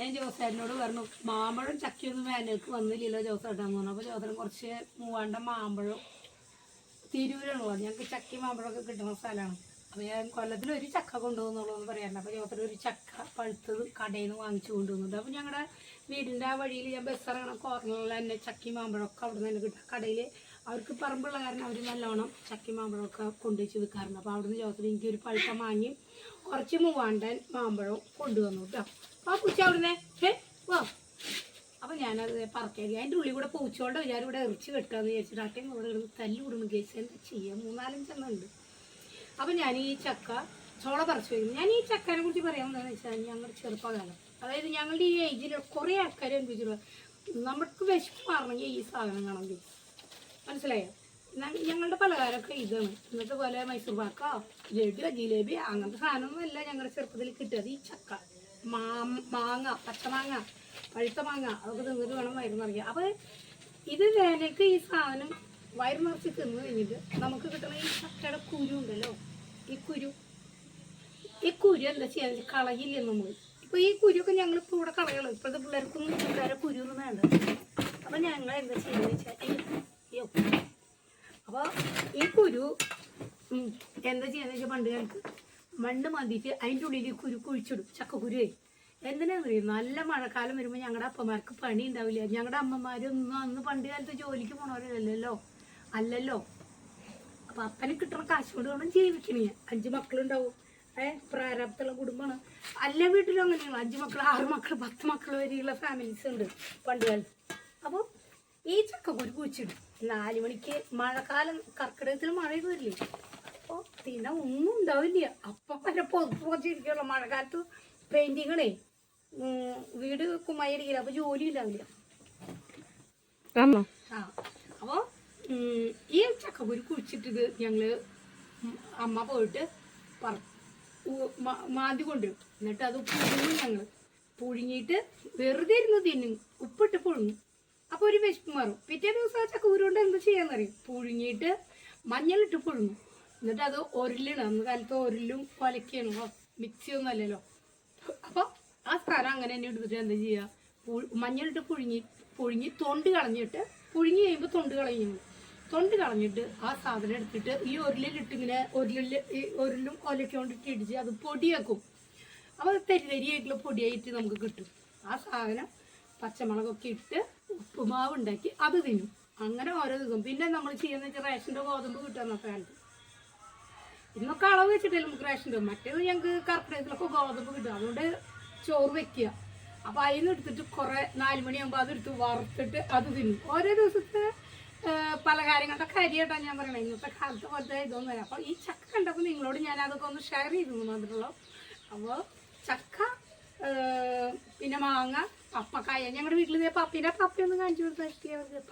ഞാൻ ജോസേട്ടനോട് പറഞ്ഞു മാമ്പഴം ചക്കയൊന്നും വേനൽക്ക് വന്നില്ലല്ലോ ജോസേട്ടാന്ന് പറഞ്ഞു. അപ്പോൾ ജോസേട്ടൻ കുറച്ച് മൂവാണ്ട മാമ്പഴം തിരൂരാണ് പറഞ്ഞു ഞങ്ങൾക്ക് ചക്കി മാമ്പഴമൊക്കെ കിട്ടുന്ന സ്ഥലമാണ്. അപ്പോൾ ഞാൻ കൊല്ലത്തിൽ ഒരു ചക്ക കൊണ്ടുപോകുന്നുള്ളൂ എന്ന് പറയാറുണ്ട് അപ്പോൾ ജോസേട്ടൻ ഒരു ചക്ക പഴുത്തത് കടയിൽ നിന്ന് വാങ്ങിച്ചു കൊണ്ടുവന്നുണ്ട് അപ്പോൾ ഞങ്ങളുടെ വീടിന്റെ ആ വഴിയിൽ ഞാൻ ബസ് ഇറങ്ങണ കോർണറിൽ തന്നെ ചക്കി മാമ്പഴമൊക്കെ അവിടെ നിന്ന് തന്നെ കിട്ടും. കടയിൽ അവർക്ക് പറമ്പുള്ള കാരണം അവർ നല്ലോണം ചക്കി മാമ്പഴമൊക്കെ കൊണ്ടുവച്ച് വിൽക്കാറുണ്ട്. അപ്പോൾ അവിടുന്ന് ജോസേട്ടൻ എനിക്ക് ഒരു പഴുത്ത മാങ്ങി കുറച്ച് മൂവാണ്ടൻ മാമ്പഴം കൊണ്ടുവന്നു കേട്ടോ ആ പൂച്ച അവിടുന്ന്. വാ. അപ്പം ഞാനത് പറക്കേരി. അതിന്റെ ഉള്ളിൽ കൂടെ പൂച്ചോണ്ടോ വിചാരം ഇവിടെ എറിച്ച് വെട്ടാന്ന് വിചാരിച്ചിട്ട് അട്ടയും ഇവിടെ ഇരുന്ന് തല്ലി വിടുന്നു. കേസ് എന്താ ചെയ്യുക മൂന്നാലഞ്ചെണ്ണം ഉണ്ട്. അപ്പം ഞാൻ ഈ ചക്ക ചോള പറിച്ചു വരുന്നു ഞാൻ ഈ ചക്കനെ കുറിച്ച് പറയാമെന്ന് വെച്ചാൽ ഞങ്ങളുടെ ചെറുപ്പകാലം. അതായത് ഞങ്ങളുടെ ഈ ഏജിൽ കുറേ ആൾക്കാർ വെച്ചിട്ടുള്ളത് നമുക്ക് വിശപ്പ് മാറണമെങ്കിൽ ഈ സാധനം കാണണമെങ്കിൽ മനസ്സിലായോ? ഞങ്ങളുടെ പലഹാരമൊക്കെ ഇതാണ്. ഇന്നത്തെ പോലെ മൈസൂർ പാക്കോ ലഡു ജിലേബി അങ്ങനത്തെ സാധനമൊന്നുമല്ല ഞങ്ങളുടെ ചെറുപ്പത്തിൽ കിട്ടിയത്. ഈ ചക്ക മാങ്ങ പച്ചമാങ്ങ പഴുത്ത മാങ്ങ അതൊക്കെ തിന്നിട്ട് വേണം വയറ് നിറയ്ക്കുക അപ്പോൾ ഇത് വേനൽക്ക് ഈ സാധനം വയറ് നിറച്ച് കഴിഞ്ഞിട്ട് നമുക്ക് കിട്ടുന്ന ഈ ചക്കയുടെ കുരു ഉണ്ടല്ലോ ഈ കുരു. ഈ കുരു എന്താ വെച്ചാൽ കളയില്ല നമ്മൾ ഇപ്പൊ ഈ കുരുക്കെ ഞങ്ങൾ ഇപ്പൊ ഇവിടെ കളയുള്ളൂ. ഇപ്പോഴത്തെ പിള്ളേർക്കൊന്നും പിള്ളേരെ കുരു ഒന്നും വേണ്ട. അപ്പൊ ഞങ്ങൾ എന്താ ചെയ്യുന്നത് വെച്ചാൽ അയ്യോ അപ്പോൾ ഈ കുരു എന്താ ചെയ്യാന്ന് വെച്ചാൽ പണ്ട് കാലത്ത് മണ്ണ് മതിയിട്ട് അതിന്റെ ഉള്ളിൽ കുരു കുഴിച്ചിടും ചക്കക്കുരുവേ. എന്തിനാന്ന് അറിയും നല്ല മഴക്കാലം വരുമ്പോൾ ഞങ്ങളുടെ അപ്പന്മാർക്ക് പണി ഉണ്ടാവില്ല ഞങ്ങളുടെ അമ്മമാരൊന്നും അന്ന് പണ്ട് കാലത്ത് ജോലിക്ക് പോണവരല്ലല്ലോ. അല്ലല്ലോ. അപ്പൊ അപ്പനെ കിട്ടുന്ന കാശ് കൊണ്ട് വേണം ജീവിക്കണേ. അഞ്ച് മക്കളുണ്ടാവും. ഏഹ് പ്രാരാബ്ദമുള്ള കുടുംബമാണ് അല്ല വീട്ടിലും അങ്ങനെയാണ്. അഞ്ച് മക്കൾ ആറ് മക്കൾ പത്ത് മക്കൾ വരെയുള്ള ഫാമിലീസ് ഉണ്ട് പണ്ട് കാലത്ത്. അപ്പോൾ ഈ ചക്കക്കുരു കുഴിച്ചിടും. നാല് മണിക്ക് മഴക്കാലം കർക്കിടകത്തിൽ മഴ വരില്ലേ? അപ്പോൾ പിന്നെ ഒന്നും ഉണ്ടാവില്ല. അപ്പം വരെ പുറത്ത് കുറച്ചിരിക്കുള്ളൂ മഴക്കാലത്ത് പെയിന്റിങ്ങളേ വീട് കുമ്മായിരിക്കില്ല അപ്പോൾ ജോലി ഉണ്ടാവില്ല. ആ അപ്പോൾ ഈ ചക്കക്കുരു കുഴിച്ചിട്ടത് ഞങ്ങൾ അമ്മ പോയിട്ട് പറ മാന്തി കൊണ്ടുവരും. എന്നിട്ട് അത് പുഴുങ്ങും ഞങ്ങൾ പുഴുങ്ങിയിട്ട് വെറുതെ ഇരുന്ന് തിന്നും ഉപ്പിട്ട് പുഴുങ്ങും അപ്പോൾ ഒരു വിശപ്പ് മാറും പിറ്റേ ദിവസം ആ ചക്കക്കുരു കൊണ്ട് എന്ത് ചെയ്യാന്നറിയും പുഴുങ്ങിയിട്ട് മഞ്ഞളിട്ട് പുഴുങ്ങും. എന്നിട്ട് അത് ഉരുളണം അന്ന് കാലത്ത് ഒരലും കൊലക്കാണല്ലോ മിക്സി ഒന്നും അല്ലല്ലോ. അപ്പോൾ ആ സ്ഥലം അങ്ങനെ തന്നെ എടുത്തിട്ട് എന്താ ചെയ്യുക മഞ്ഞളിട്ട് പുഴുങ്ങി പുഴുങ്ങി തൊണ്ട് കളഞ്ഞിട്ട് പുഴുങ്ങി കഴിയുമ്പോൾ തൊണ്ട് കളയും. തൊണ്ട് കളഞ്ഞിട്ട് ആ സാധനം എടുത്തിട്ട് ഈ ഉരുളിലിട്ട് ഇങ്ങനെ ഒരലിൽ ഈ ഒരലും കൊലയ്ക്ക് കൊണ്ടിട്ട് ഇടിച്ച് അത് പൊടിയാക്കും. അപ്പോൾ തരി തരിയായിട്ടുള്ള പൊടിയായിട്ട് നമുക്ക് കിട്ടും. ആ സാധനം പച്ചമുളകൊക്കെ ഇട്ട് ഉപ്പുമാവ് ഉണ്ടാക്കി അത് തിന്നും. അങ്ങനെ ഓരോ ദിവസം പിന്നെ നമ്മൾ ചെയ്യുന്ന വെച്ചാൽ റേഷന്റെ ഗോതമ്പ് അന്നത്തെ കാലത്ത് ഇന്നൊക്കെ അളവ് വെച്ചിട്ടില്ല നമുക്ക് റേഷന്റെ മറ്റേത് ഞങ്ങൾക്ക് കർക്കിടകത്തിലൊക്കെ ഗോതമ്പ് കിട്ടും. അതുകൊണ്ട് ചോറ് വെക്കുക. അപ്പോൾ അതിൽ നിന്ന് എടുത്തിട്ട് കുറേ നാല് മണിയാകുമ്പോൾ അതെടുത്ത് വറുത്തിട്ട് അത് തിന്നും. ഓരോ ദിവസത്തെ പല കാര്യങ്ങളുടെ കാര്യമായിട്ടാണ് ഞാൻ പറയണത് ഇന്നത്തെ കാലത്ത് പോലത്തെ ഇതൊന്നും വരാം അപ്പോൾ ഈ ചക്ക കണ്ടപ്പോൾ നിങ്ങളോട് ഞാൻ അതൊക്കെ ഒന്ന് ഷെയർ ചെയ്തു മാത്രമുള്ളൂ അപ്പോൾ ചക്ക പിന്നെ മാങ്ങ പപ്പക്കായ. ഞങ്ങളുടെ വീട്ടിൽ ഇതേ പപ്പീന്റെ പപ്പയൊന്നും കാണിച്ചു കൊടുത്താൽ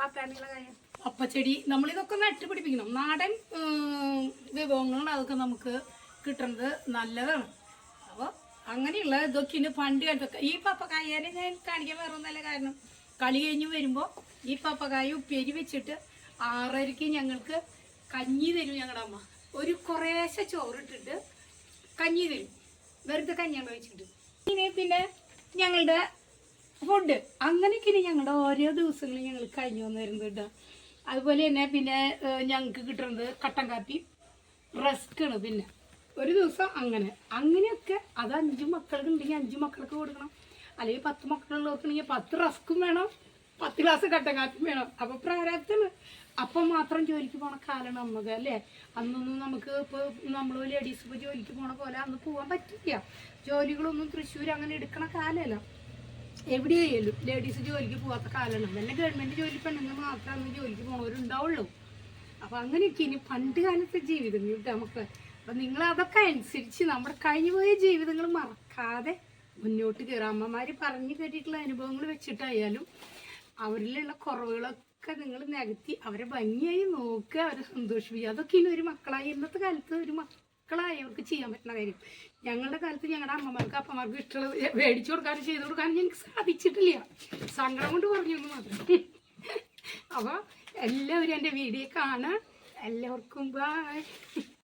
പപ്പാനുള്ള കായ. പപ്പച്ചെടി നമ്മളിതൊക്കെ നട്ട് പിടിപ്പിക്കണം. നാടൻ വിഭവങ്ങളാണ് അതൊക്കെ നമുക്ക് കിട്ടുന്നത് നല്ലതാണ്. അപ്പോൾ അങ്ങനെയുള്ള ഇതൊക്കെയാണ് പണ്ട് കാലത്തൊക്കെ ഈ പപ്പക്കായനെ ഞാൻ കാണിക്കാൻ വേറെ ഒന്നല്ല കാരണം. കളി കഴിഞ്ഞ് വരുമ്പോൾ ഈ പപ്പക്കായ ഉപ്പേരി വെച്ചിട്ട് ആറരയ്ക്ക് ഞങ്ങൾക്ക് കഞ്ഞി തരും ഞങ്ങളുടെ അമ്മ. ഒരു കുറേശ്ശെ ചോറിട്ടിട്ട് കഞ്ഞി തരും. വെറുതെ കഞ്ഞിയാണ് വെച്ചിട്ട്. ഇനി പിന്നെ ഞങ്ങളുടെ ഫുഡ് അങ്ങനെയൊക്കെ ഇനി ഞങ്ങളുടെ ഓരോ ദിവസങ്ങളിൽ ഞങ്ങൾ കഴിഞ്ഞു വന്നിരുന്നു കേട്ടോ. അതുപോലെ തന്നെ പിന്നെ ഞങ്ങൾക്ക് കിട്ടുന്നത് കട്ടൻ കാപ്പി റസ്ക്കാണ് പിന്നെ. ഒരു ദിവസം അങ്ങനെ. അങ്ങനെയൊക്കെ അത് അഞ്ച് മക്കളുണ്ടെങ്കിൽ അഞ്ച് മക്കൾക്ക് കൊടുക്കണം. അല്ലെങ്കിൽ പത്ത് മക്കളുള്ളവർക്കുണ്ടെങ്കിൽ പത്ത് റസ്ക്കും വേണം പത്ത് ഗ്ലാസ് കട്ടൻ കാപ്പിയും വേണം. അപ്പോൾ പ്രാരാബ്ദമാണ് അപ്പം മാത്രം ജോലിക്ക് പോണ കാലമാണ് നമുക്ക് അല്ലേ? അന്നൊന്നും നമുക്ക് ഇപ്പോൾ നമ്മൾ ലേഡീസ് ഇപ്പോൾ ജോലിക്ക് പോണ പോലെ അന്ന് പോകാൻ പറ്റില്ല. ജോലികളൊന്നും തൃശ്ശൂർ അങ്ങനെ എടുക്കണ കാലമല്ല എവിടെയായാലും ലേഡീസ് ജോലിക്ക് പോകാത്ത കാലമാണ്. വല്ല ഗവൺമെന്റ് ജോലി പെണ്ണുങ്ങൾ മാത്രമേ അന്ന് ജോലിക്ക് പോണവരുണ്ടാവുള്ളൂ. അപ്പൊ അങ്ങനെയൊക്കെ ഇനി പണ്ട് കാലത്തെ ജീവിതം കേട്ടോ നമുക്ക്. അപ്പൊ നിങ്ങൾ അതൊക്കെ അനുസരിച്ച് നമ്മുടെ കഴിഞ്ഞുപോയ ജീവിതങ്ങൾ മറക്കാതെ മുന്നോട്ട് കയറാം അമ്മമാര് പറഞ്ഞു കേട്ടിട്ടുള്ള അനുഭവങ്ങൾ വെച്ചിട്ടായാലും അവരിലുള്ള കുറവുകളൊക്കെ നിങ്ങൾ നികത്തി അവരെ ഭംഗിയായി നോക്കുക അവരെ സന്തോഷിപ്പിക്കുക. അതൊക്കെ ഇനി ഒരു മക്കളായി ഇന്നത്തെ കാലത്ത് ഒരു മക്കളായവർക്ക് ചെയ്യാൻ പറ്റുന്ന കാര്യം. ഞങ്ങളുടെ കാലത്ത് ഞങ്ങളുടെ അമ്മമാർക്ക് അപ്പമാർക്ക് ഇഷ്ടമുള്ളത് മേടിച്ചു കൊടുക്കാനും ചെയ്തു കൊടുക്കാനും എനിക്ക് സാധിച്ചിട്ടില്ല. സങ്കടം കൊണ്ട് പറഞ്ഞു എന്ന് മാത്രം. അപ്പോൾ എല്ലാവരും എന്റെ വീഡിയോ കാണാൻ എല്ലാവർക്കും ബൈ